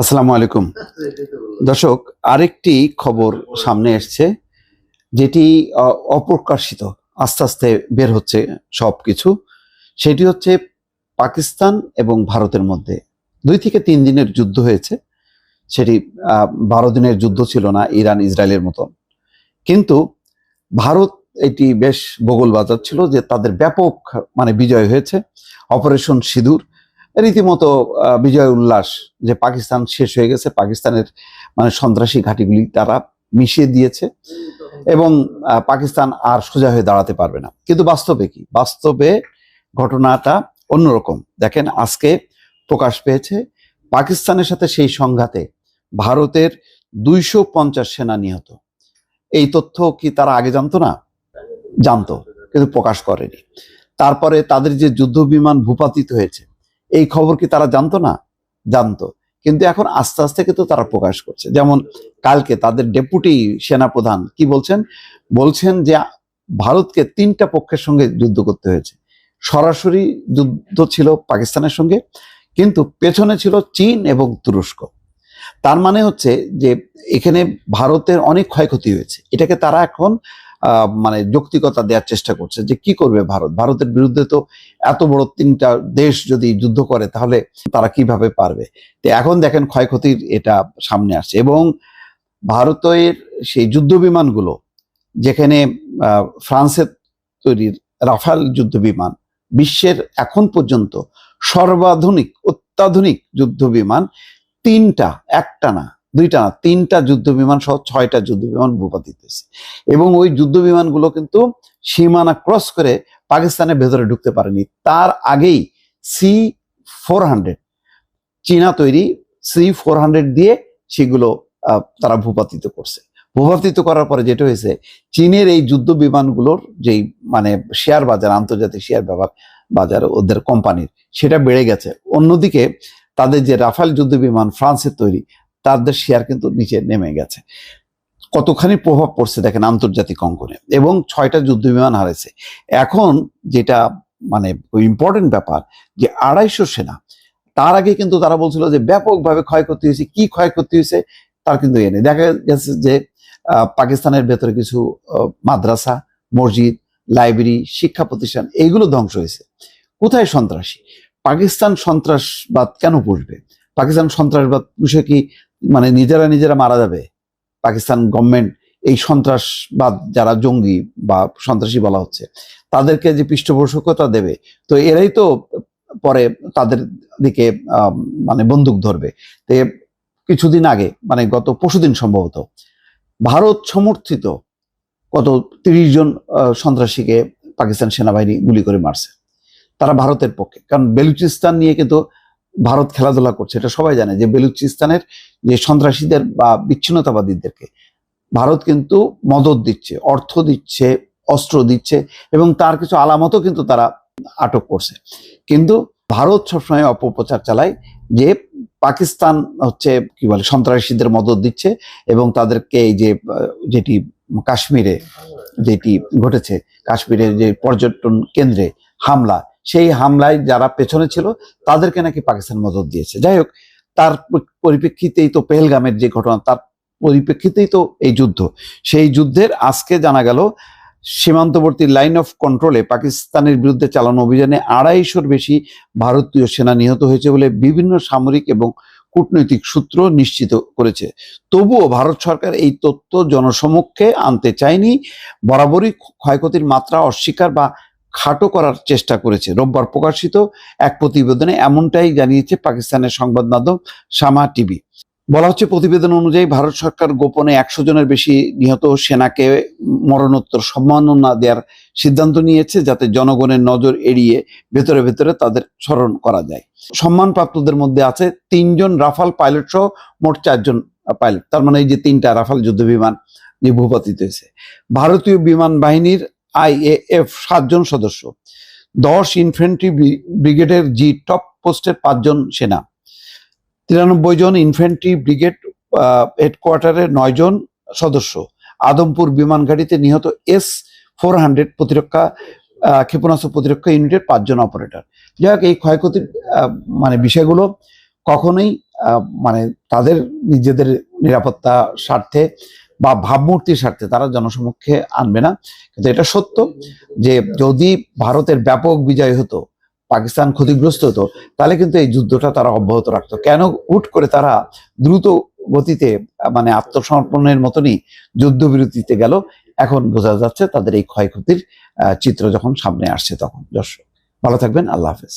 আসসালামু আলাইকুম। দর্শক, আরেকটি খবর সামনে এসছে, যেটি অপ্রকাশিত, আস্তে আস্তে বের হচ্ছে সব কিছু সেটি হচ্ছে পাকিস্তান এবং ভারতের মধ্যে। দুই থেকে তিন দিনের যুদ্ধ হয়েছে। সেটি বারো দিনের যুদ্ধ ছিল না ইরান, ইসরায়েলের মতন। কিন্তু ভারত এটি বেশ বগল বাজার ছিল যে তাদের ব্যাপক মানে বিজয় হয়েছে। অপারেশন সিঁদুর রীতিমতো বিজয় উল্লাস যে পাকিস্তান শেষ হয়ে গেছে, পাকিস্তানের মানে সন্ত্রাসী ঘাঁটিগুলি তারা মিশিয়ে দিয়েছে এবং পাকিস্তান আর সোজা হয়ে দাঁড়াতে পারবে না। কিন্তু বাস্তবে কি? বাস্তবে ঘটনাটা অন্যরকম। দেখেন, আজকে প্রকাশ পেয়েছে পাকিস্তানের সাথে সেই সংঘাতে ভারতের দুইশো পঞ্চাশ সেনা নিহত। এই তথ্য কি তারা আগে জানতো না? জানতো, কিন্তু প্রকাশ করেনি। তারপরে তাদের যে যুদ্ধ বিমান ভূপাতিত হয়েছে এই খবর কি তারা জানতো না? জানতো। কিন্তু এখন আস্তে আস্তে কিন্তু তারা প্রকাশ করছে। যেমন কালকে তাদের ডেপুটি সেনাপ্রধান কি বলছেন? বলছেন যে ভারতকে তিনটা পক্ষের সঙ্গে যুদ্ধ করতে হয়েছে। সরাসরি যুদ্ধ ছিল পাকিস্তানের সঙ্গে, কিন্তু পেছনে ছিল চীন এবং তুরস্ক। তার মানে হচ্ছে যে এখানে ভারতের অনেক ক্ষয়ক্ষতি হয়েছে। এটাকে তারা এখন মানে যৌক্তিকতা দেওয়ার চেষ্টা করছে যে কি করবে ভারত? ভারতের বিরুদ্ধে তো এত বড় তিনটা দেশ যদি যুদ্ধ করে তাহলে তারা কীভাবে পারবে? তো এখন দেখেন ক্ষয়ক্ষতির এটা সামনে আসছে এবং ভারতের সেই যুদ্ধ বিমানগুলো যেখানে ফ্রান্সের তৈরির রাফাল যুদ্ধ বিমান, বিশ্বের এখন পর্যন্ত সর্বাধুনিক, অত্যাধুনিক যুদ্ধ বিমান তিনটা একটা না দুইটা না, তিনটা যুদ্ধ বিমান সহ ছয়টা যুদ্ধ বিমান ভূপাতিত হয়েছে এবং ওই যুদ্ধ বিমানগুলো কিন্তু সীমানা ক্রস করে পাকিস্তানের ভেতরে ঢুকতে পারেনি। তার আগেই সি ফোর হান্ড্রেড চীনা তৈরি সি ফোর হান্ড্রেড দিয়ে সেগুলো তারা ভূপাতিত করছে। ভূপাতিত করার পরে যেটা হয়েছে, চীনের এই যুদ্ধ বিমানগুলোর যেই মানে শেয়ার বাজার, আন্তর্জাতিক শেয়ার ব্যবহার বাজার ওদের কোম্পানির সেটা বেড়ে গেছে। অন্যদিকে তাদের যে রাফাল যুদ্ধ বিমান ফ্রান্সের তৈরি তাদের শেয়ার কিন্তু নিচে নেমে গেছে। কতখানি প্রভাব পড়ছে দেখেন আন্তর্জাতিক অঙ্গনে। এবং ছয়টা যুদ্ধ বিমান হারাইছে। এখন যেটা মানে ইম্পর্টেন্ট ব্যাপার যে আড়াইশো সেনা, তার আগে কিন্তু তারা বলছিল যে ব্যাপকভাবে ক্ষয়ক্ষতি হয়েছে। কি ক্ষয়ক্ষতি হয়েছে তার কিন্তু এ নেই। দেখা গেছে যে পাকিস্তানের ভেতরে কিছু মাদ্রাসা, মসজিদ, লাইব্রেরি, শিক্ষা প্রতিষ্ঠান এইগুলো ধ্বংস হয়েছে। কোথায় সন্ত্রাসী? পাকিস্তান সন্ত্রাসবাদ কেন পুষবে? পাকিস্তান সন্ত্রাসবাদ পুষে কি মানে নিজেরা নিজেরা মারা যাবে। পাকিস্তান গভর্নমেন্ট এই সন্ত্রাসবাদ যারা জঙ্গি বা সন্ত্রাসী বলা হচ্ছে, তাদেরকে যে পৃষ্ঠপোষকতা দেবে, তো এরাই তো পরে তাদের দিকে মানে বন্দুক ধরবে। তো কিছুদিন আগে মানে গত পরশুদিন সম্ভবত, ভারত সমর্থিত কত তিরিশ জন সন্ত্রাসীকে পাকিস্তান সেনাবাহিনী গুলি করে মারছে। তারা ভারতের পক্ষে। কারণ বেলুচিস্তান নিয়ে কিন্তু ভারত খেলাধুলা করছে, এটা সবাই জানে যে বেলুচিস্তানের যে সন্ত্রাসীদের বা বিচ্ছিন্নতাবাদীদেরকে, ভারত কিন্তু মদত দিচ্ছে, অর্থ দিচ্ছে, অস্ত্র দিচ্ছে এবং তার কিছু আলামতও কিন্তু তারা আটক করছে। কিন্তু ভারত সবসময় অপপ্রচার চালায় যে পাকিস্তান হচ্ছে কি বলে, সন্ত্রাসীদের মদত দিচ্ছে এবং তাদেরকে এই যে, যেটি কাশ্মীরে যেটি ঘটেছে, কাশ্মীরের যে পর্যটন কেন্দ্রে হামলা সেই হামলায় যারা পেছনে ছিল, তাদেরকে নাকি পাকিস্তান মদত দিয়েছে। যাই হোক, তার পরিপ্রেক্ষিতেই তো পেহেলগামের যে ঘটনা, তার পরিপ্রেক্ষিতেই তো এই যুদ্ধ। সেই যুদ্ধের আজকে জানা গেল, সীমান্তবর্তী লাইন অফ কন্ট্রোলে পাকিস্তানের বিরুদ্ধে চালানো অভিযানে আড়াইশোর বেশি ভারতীয় সেনা নিহত হয়েছে বলে বিভিন্ন সামরিক এবং কূটনৈতিক সূত্র নিশ্চিত করেছে। তবুও ভারত সরকার এই তথ্য জনসমক্ষে আনতে চায়নি। বরাবরই ক্ষয়ক্ষতির মাত্রা অস্বীকার বা খাটো করার চেষ্টা করেছে। রোববার প্রকাশিত এক প্রতিবেদনে এমনটাই জানিয়েছে পাকিস্তানের সংবাদ মাধ্যম সামা টিভি। বলা হচ্ছে, প্রতিবেদন অনুযায়ী ভারত সরকার গোপনে একশো জনের বেশি নিহত সেনাকে মরণোত্তর সম্মাননা দেওয়ার সিদ্ধান্ত নিয়েছে, যাতে জনগণের নজর এড়িয়ে ভেতরে ভেতরে তাদের স্মরণ করা যায়। সম্মানপ্রাপ্তদের মধ্যে আছে তিনজন রাফাল পাইলট সহ মোট চারজন পাইলট। তার মানে এই যে তিনটা রাফাল যুদ্ধ বিমান যে ভূপাতিত হয়েছে। ভারতীয় বিমান বাহিনীর আইএএফ সাতজন সদস্য। দশ ইনফ্যান্ট্রি ব্রিগেডের জি টপ পোস্টের পাঁচজন সেনা। তিরানব্বই জন ইনফ্যান্ট্রি ব্রিগেড হেডকোয়ার্টারের নয় জন সদস্য। আদমপুর বিমান ঘাঁটিতে নিহত এস ফোর হান্ড্রেড প্রতিরক্ষা ক্ষেপণাস্ত্র প্রতিরক্ষা ইউনিটের পাঁচজন অপারেটর। যাই হোক, এই ক্ষয়ক্ষতির মানে বিষয়গুলো কখনোই মানে তাদের নিজেদের নিরাপত্তা স্বার্থে বা ভাবমূর্তির স্বার্থে তারা জনসমক্ষে আনবে না। কিন্তু এটা সত্য যে যদি ভারতের ব্যাপক বিজয় হতো, পাকিস্তান ক্ষতিগ্রস্ত হতো, তাহলে কিন্তু এই যুদ্ধটা তারা অব্যাহত রাখতো। কেন হুট করে তারা দ্রুত গতিতে মানে আত্মসমর্পণের মতনই যুদ্ধবিরতিতে গেল, এখন বোঝা যাচ্ছে তাদের এই ক্ষয়ক্ষতির চিত্র যখন সামনে আসছে তখন। দর্শক, ভালো থাকবেন, আল্লাহ হাফেজ।